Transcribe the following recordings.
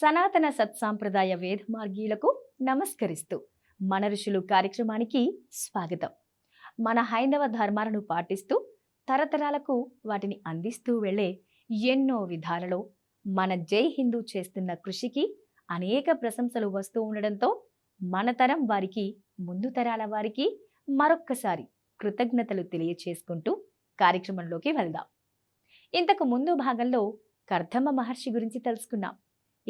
సనాతన సత్సాంప్రదాయ వేద మార్గీయులకు నమస్కరిస్తూ మన ఋషులు కార్యక్రమానికి స్వాగతం. మన హైందవ ధర్మాలను పాటిస్తూ తరతరాలకు వాటిని అందిస్తూ వెళ్ళే ఎన్నో విధాలలో మన జై హిందూ చేస్తున్న కృషికి అనేక ప్రశంసలు వస్తూ ఉండడంతో మన తరం వారికి ముందు తరాల వారికి మరొక్కసారి కృతజ్ఞతలు తెలియచేసుకుంటూ కార్యక్రమంలోకి వెళ్దాం. ఇంతకు ముందు భాగంలో కర్ధమ్మ మహర్షి గురించి తెలుసుకున్నాం.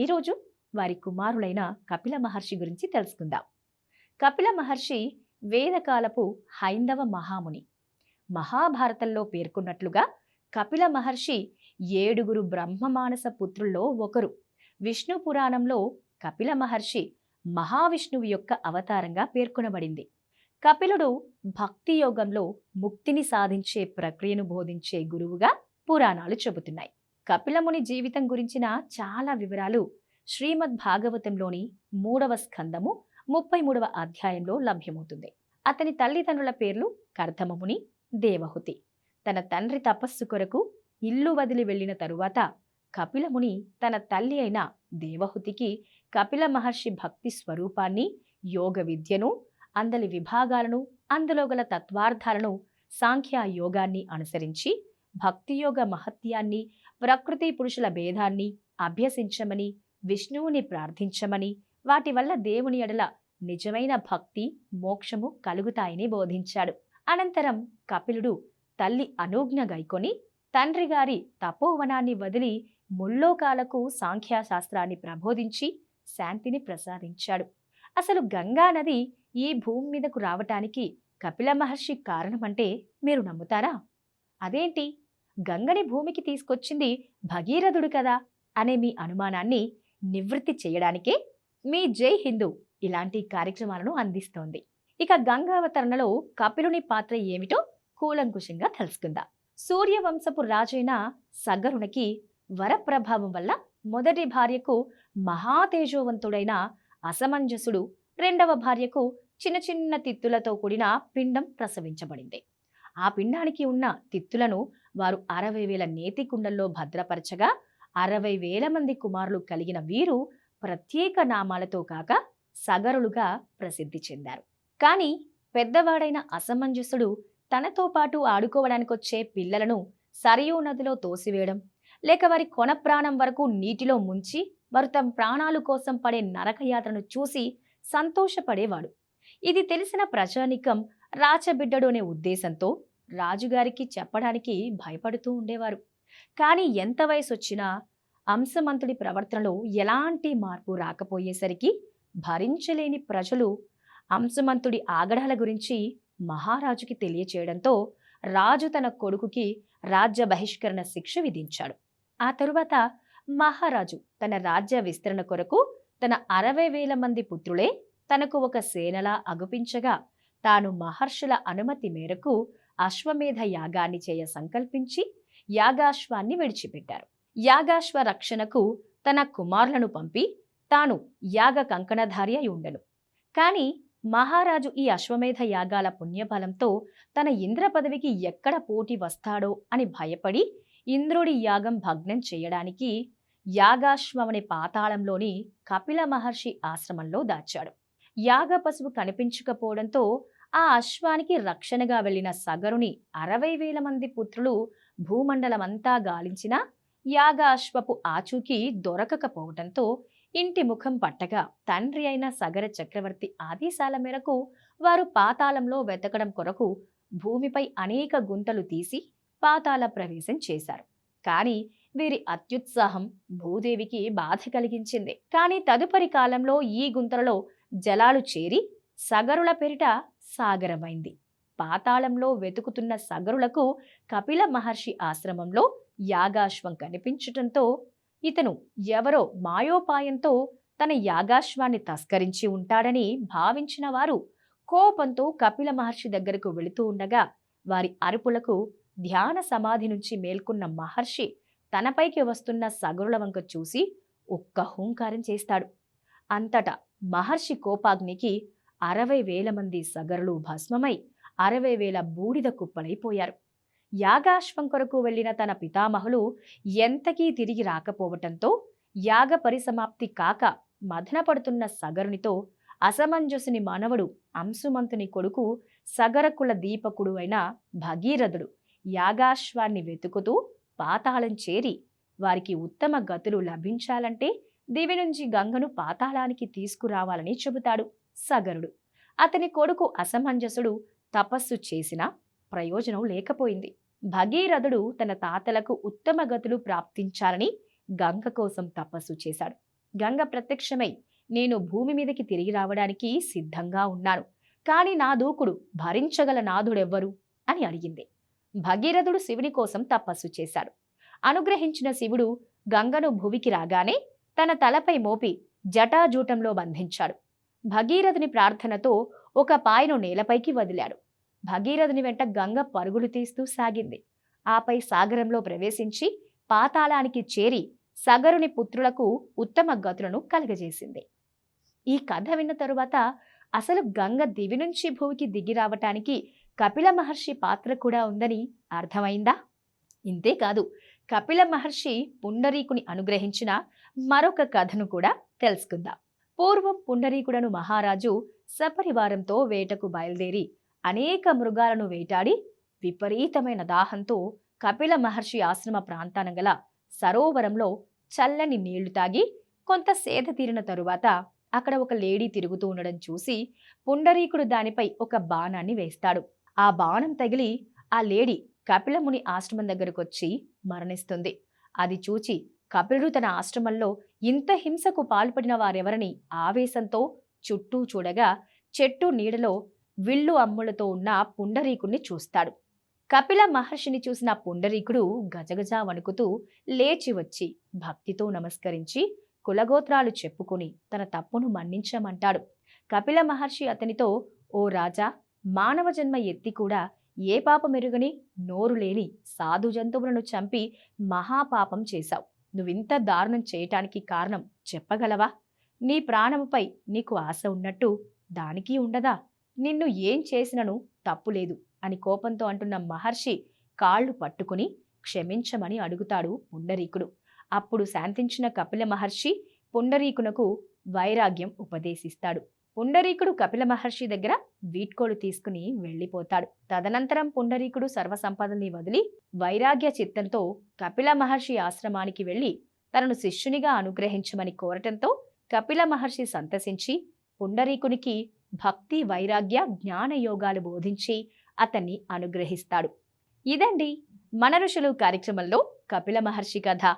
ఈరోజు వారి కుమారులైన కపిల మహర్షి గురించి తెలుసుకుందాం. కపిల మహర్షి వేదకాలపు హైందవ మహాముని. మహాభారతంలో పేర్కొన్నట్లుగా కపిల మహర్షి ఏడుగురు బ్రహ్మమానస పుత్రుల్లో ఒకరు. విష్ణు పురాణంలో కపిల మహర్షి మహావిష్ణువు యొక్క అవతారంగా పేర్కొనబడింది. కపిలుడు భక్తి యోగంలో ముక్తిని సాధించే ప్రక్రియను బోధించే గురువుగా పురాణాలు చెబుతున్నాయి. కపిలముని జీవితం గురించిన చాలా వివరాలు శ్రీమద్ భాగవతంలోని మూడవ స్కందము ముప్పై మూడవ అధ్యాయంలో లభ్యమవుతుంది. అతని తల్లిదండ్రుల పేర్లు కర్ధమముని దేవహుతి. తన తండ్రి తపస్సు కొరకు ఇల్లు వదిలి వెళ్ళిన తరువాత కపిలముని తన తల్లి అయిన దేవహుతికి కపిల మహర్షి భక్తి స్వరూపాన్ని యోగ విద్యను అందలి విభాగాలను అందులో గల తత్వార్థాలను సాంఖ్య యోగాన్ని అనుసరించి భక్తియోగ మహత్యాన్ని ప్రకృతి పురుషుల భేదాన్ని అభ్యసించమని విష్ణువుని ప్రార్థించమని వాటి వల్ల దేవుని ఎడల నిజమైన భక్తి మోక్షము కలుగుతాయని బోధించాడు. అనంతరం కపిలుడు తల్లి అనుజ్ఞ గైకొని తండ్రి గారి తపోవనాన్ని వదిలి ముల్లోకాలకు సాంఖ్యాశాస్త్రాన్ని ప్రబోధించి శాంతిని ప్రసాదించాడు. అసలు గంగా నది ఈ భూమి మీదకు రావటానికి కపిల మహర్షి కారణమంటే మీరు నమ్ముతారా? అదేంటి? గంగని భూమికి తీసుకొచ్చింది భగీరథుడు కదా అనే మీ అనుమానాన్ని నివృత్తి చేయడానికే మీ జై హిందూ ఇలాంటి కార్యక్రమాలను అందిస్తోంది. ఇక గంగావతరణలో కపిలుని పాత్ర ఏమిటో కూలంకుషంగా తెలుసుకుందాం. సూర్యవంశపు రాజైన సగరునికి వరప్రభావం వల్ల మొదటి భార్యకు మహాతేజోవంతుడైన అసమంజసుడు రెండవ భార్యకు చిన్న చిన్న తిత్తులతో కూడిన పిండం ప్రసవించబడింది. ఆ పిండానికి ఉన్న తిత్తులను వారు అరవై వేల నేతి కుండల్లో భద్రపరచగా అరవై వేల మంది కుమారులు కలిగిన వీరు ప్రత్యేక నామాలతో కాక సగరులుగా ప్రసిద్ధి చెందారు. కానీ పెద్దవాడైన అసమంజసుడు తనతో పాటు ఆడుకోవడానికొచ్చే పిల్లలను సరియూ నదిలో తోసివేయడం లేక వారి కొన ప్రాణం వరకు నీటిలో ముంచి వారు తమ ప్రాణాల కోసం పడే నరకయాత్రను చూసి సంతోషపడేవాడు. ఇది తెలిసిన ప్రజానికం రాచబిడ్డడు అనే ఉద్దేశంతో రాజుగారికి చెప్పడానికి భయపడుతూ ఉండేవారు. కానీ ఎంత వయసు వచ్చినా అంశమంతుడి ప్రవర్తనలో ఎలాంటి మార్పు రాకపోయేసరికి భరించలేని ప్రజలు అంశమంతుడి ఆగడాల గురించి మహారాజుకి తెలియచేయడంతో రాజు తన కొడుకుకి రాజ్య బహిష్కరణ శిక్ష విధించాడు. ఆ తరువాత మహారాజు తన రాజ్య విస్తరణ కొరకు తన అరవై వేల మంది పుత్రులే తనకు ఒక సేనలా అగుపించగా తాను మహర్షుల అనుమతి మేరకు అశ్వమేధ యాగాన్ని చేయ సంకల్పించి యాగాశ్వాన్ని విడిచిపెట్టారు. యాగాశ్వ రక్షణకు తన కుమారులను పంపి తాను యాగ కంకణధారి అయి ఉండను. కానీ మహారాజు ఈ అశ్వమేధ యాగాల పుణ్యఫలంతో తన ఇంద్ర పదవికి ఎక్కడ పోటీ వస్తాడో అని భయపడి ఇంద్రుడి యాగం భగ్నం చేయడానికి యాగాశ్వమని పాతాళంలోని కపిల మహర్షి ఆశ్రమంలో దాచాడు. యాగ పశువు కనిపించకపోవడంతో ఆ అశ్వానికి రక్షణగా వెళ్ళిన సగరుని అరవై వేల మంది పుత్రులు భూమండలమంతా గాలించినా యాగ అశ్వపు ఆచూకీ దొరకకపోవడంతో ఇంటి ముఖం పట్టగా తండ్రి అయిన సగర చక్రవర్తి ఆదేశాల మేరకు వారు పాతాళంలో వెతకడం కొరకు భూమిపై అనేక గుంతలు తీసి పాతాళ ప్రవేశం చేశారు. కానీ వీరి అత్యుత్సాహం భూదేవికి బాధ కలిగించింది. కానీ తదుపరి కాలంలో ఈ గుంతలలో జలాలు చేరి సగరుల పెరిట సాగరమైంది. పాతాళంలో వెతుకుతున్న సగరులకు కపిల మహర్షి ఆశ్రమంలో యాగాశ్వం కనిపించటంతో ఇతను ఎవరో మాయోపాయంతో తన యాగాశ్వాన్ని తస్కరించి ఉంటాడని భావించిన వారు కోపంతో కపిల మహర్షి దగ్గరకు వెళుతూ ఉండగా వారి అరుపులకు ధ్యాన సమాధి నుంచి మేల్కొన్న మహర్షి తనపైకి వస్తున్న సగరుల వంక చూసి ఒక్క హూంకారం చేస్తాడు. అంతటా మహర్షి కోపాగ్నికి అరవై వేల మంది సగరులు భస్మమై అరవై వేల బూడిద కుప్పలైపోయారు. యాగాశ్వం కొరకు వెళ్ళిన తన పితామహులు ఎంతకీ తిరిగి రాకపోవటంతో యాగ పరిసమాప్తి కాక మదనపడుతున్న సగరునితో అసమంజసుని మనవడు అంశుమంతుని కొడుకు సగరకుల దీపకుడు అయిన భగీరథుడు యాగాశ్వాన్ని వెతుకుతూ పాతాళం చేరి వారికి ఉత్తమ గతులు లభించాలంటే దివి నుంచి గంగను పాతాళానికి తీసుకురావాలని చెబుతాడు సగరుడు. అతని కొడుకు అసమంజసుడు తపస్సు చేసినా ప్రయోజనం లేకపోయింది. భగీరథుడు తన తాతలకు ఉత్తమ గతులు ప్రాప్తించాలని గంగ కోసం తపస్సు చేశాడు. గంగ ప్రత్యక్షమై నేను భూమి మీదకి తిరిగి రావడానికి సిద్ధంగా ఉన్నాను. కాని నా దూకుడు భరించగల నాథుడెవ్వరు? అని అడిగింది. భగీరథుడు శివుని కోసం తపస్సు చేశాడు. అనుగ్రహించిన శివుడు గంగను భువికి రాగానే తన తలపై మోపి జటాజూటంలో బంధించాడు. భగీరథుని ప్రార్థనతో ఒక పాయను నేలపైకి వదిలాడు. భగీరథుని వెంట గంగ పరుగులు తీస్తూ సాగింది. ఆపై సాగరంలో ప్రవేశించి పాతాళానికి చేరి సగరుని పుత్రులకు ఉత్తమ గతులను కలగజేసింది. ఈ కథ విన్న తరువాత అసలు గంగ దివి నుంచి భూమికి దిగి రావటానికి కపిల మహర్షి పాత్ర కూడా ఉందని అర్థమైందా? ఇంతేకాదు కపిల మహర్షి పుండరీకుని అనుగ్రహించిన మరొక కథను కూడా తెలుసుకుందాం. పూర్వం పుండరీకుడను మహారాజు సపరివారంతో వేటకు బయలుదేరి అనేక మృగాలను వేటాడి విపరీతమైన దాహంతో కపిల మహర్షి ఆశ్రమ ప్రాంతాన గల సరోవరంలో చల్లని నీళ్ళు తాగి కొంత సేద తీరిన తరువాత అక్కడ ఒక లేడీ తిరుగుతూ ఉండడం చూసి పుండరీకుడు దానిపై ఒక బాణాన్ని వేస్తాడు. ఆ బాణం తగిలి ఆ లేడీ కపిలముని ఆశ్రమం దగ్గరకొచ్చి మరణిస్తుంది. అది చూచి కపిలుడు తన ఆశ్రమంలో ఇంత హింసకు పాల్పడిన వారెవరని ఆవేశంతో చుట్టూ చూడగా చెట్టు నీడలో విల్లు అమ్ములతో ఉన్న పుండరీకుణ్ణి చూస్తాడు. కపిల మహర్షిని చూసిన పుండరీకుడు గజగజ వణుకుతూ లేచి వచ్చి భక్తితో నమస్కరించి కులగోత్రాలు చెప్పుకుని తన తప్పును మన్నించమంటాడు. కపిల మహర్షి అతనితో ఓ రాజా మానవ జన్మ ఎత్తి కూడా ఏ పాపమెరుగని నోరు లేని సాధు జంతువులను చంపి మహాపాపం చేశావు. నువ్వింత దారుణం చేయటానికి కారణం చెప్పగలవా? నీ ప్రాణముపై నీకు ఆశ ఉన్నట్టు దానికి ఉండదా? నిన్ను ఏం చేసినను తప్పులేదు అని కోపంతో అంటున్న మహర్షి కాళ్ళు పట్టుకుని క్షమించమని అడుగుతాడు పుండరీకుడు. అప్పుడు శాంతించిన కపిల మహర్షి పుండరీకునకు వైరాగ్యం ఉపదేశిస్తాడు. పుండరీకుడు కపిల మహర్షి దగ్గర వీడ్కోలు తీసుకుని వెళ్ళిపోతాడు. తదనంతరం పుండరీకుడు సర్వసంపదని వదిలి వైరాగ్య చిత్తంతో కపిల మహర్షి ఆశ్రమానికి వెళ్ళి తనను శిష్యునిగా అనుగ్రహించమని కోరటంతో కపిల మహర్షి సంతసించి పుండరీకునికి భక్తి వైరాగ్య జ్ఞాన యోగాలు బోధించి అతన్ని అనుగ్రహిస్తాడు. ఇదండి మన ఋషులు కార్యక్రమంలో కపిల మహర్షి కథ.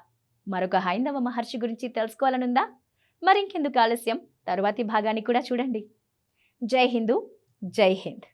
మరొక హైందవ మహర్షి గురించి తెలుసుకోవాలనుందా? మరింకెందుకు ఆలస్యం? తరువాతి భాగాన్ని కూడా చూడండి. జై హిందూ జై హింద్.